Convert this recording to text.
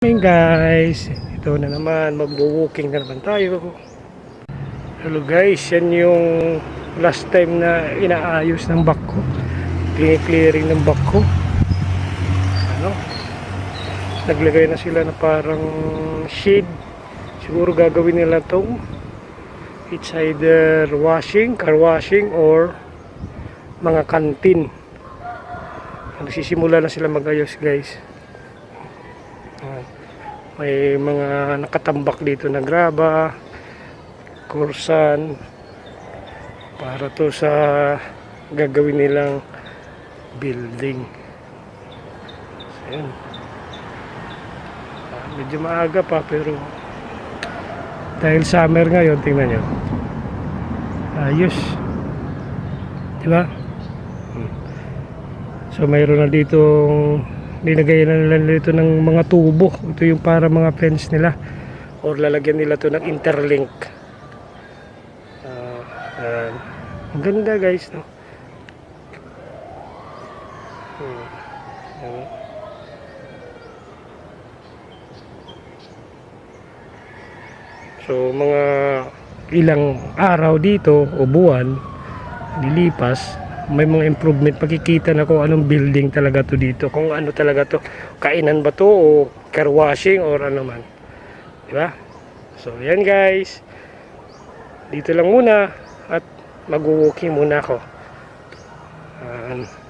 morning guys. Ito na naman. Magwo-walking na naman tayo. Hello guys. Yan yung last time na inaayos ng back ko. Clearing ng back ko. Ano? Naglagay na sila na parang shade. Siguro gagawin nila tong it's either washing, car washing or mga kantin nagsisimula na sila magayos guys. May mga nakatambak dito na graba, kursan, para to sa gagawin nilang building. Ayan. Ah, medyo maaga pa pero dahil summer ngayon, tingnan nyo. Ayos. Di? Hmm. So mayroon na ditong nilagay na nila dito ng mga tubo. Ito yung para mga fence nila. Or lalagyan nila to ng interlink. Ah, ayan. ang ganda guys, no? Hmm. So mga ilang araw dito o buwan lilipas may mga improvement. Makikita na kung anong building talaga to dito. Kung ano talaga to. Kainan ba to o car washing or ano man. Di ba? So yan guys. Dito lang muna at mag-walking muna ako. Ayan.